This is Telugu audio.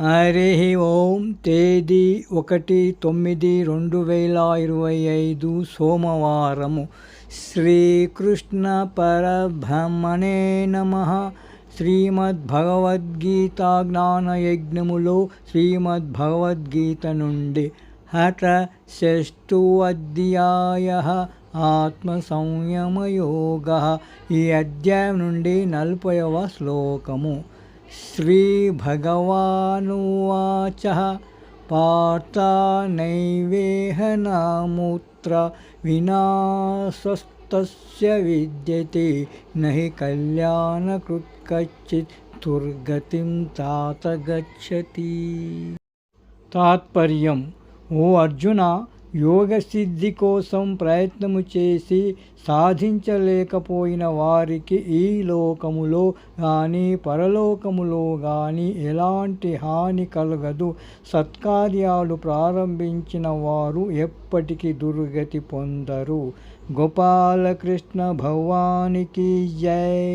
హరి ఓం తేదీ ఒకటి తొమ్మిది రెండు వేల ఇరవై ఐదు సోమవారము. శ్రీకృష్ణ పరబ్రహ్మణే నమ. శ్రీమద్భగవద్గీత జ్ఞానయజ్ఞములో శ్రీమద్భగవద్గీత నుండి హఠ షష్ఠు అధ్యాయ ఆత్మ సంయమయోగ ఈ అధ్యాయం నుండి నలభైవ శ్లోకము. श्रीभगवानुवाच पाता नैवेह नामुत्र विना स्वस्तस्य विद्यते न हि कल्याणकृत् कच्चित् तात गच्छति। तात्पर्यं ओ अर्जुना యోగ సిద్ధి కోసం ప్రయత్నము చేసి సాధించలేకపోయిన వారికి ఈ లోకములో కానీ పరలోకములో కానీ ఎలాంటి హాని కలగదు. సత్కార్యాలు ప్రారంభించిన వారు ఎప్పటికీ దుర్గతి పొందరు. గోపాలకృష్ణ భవానికి జై.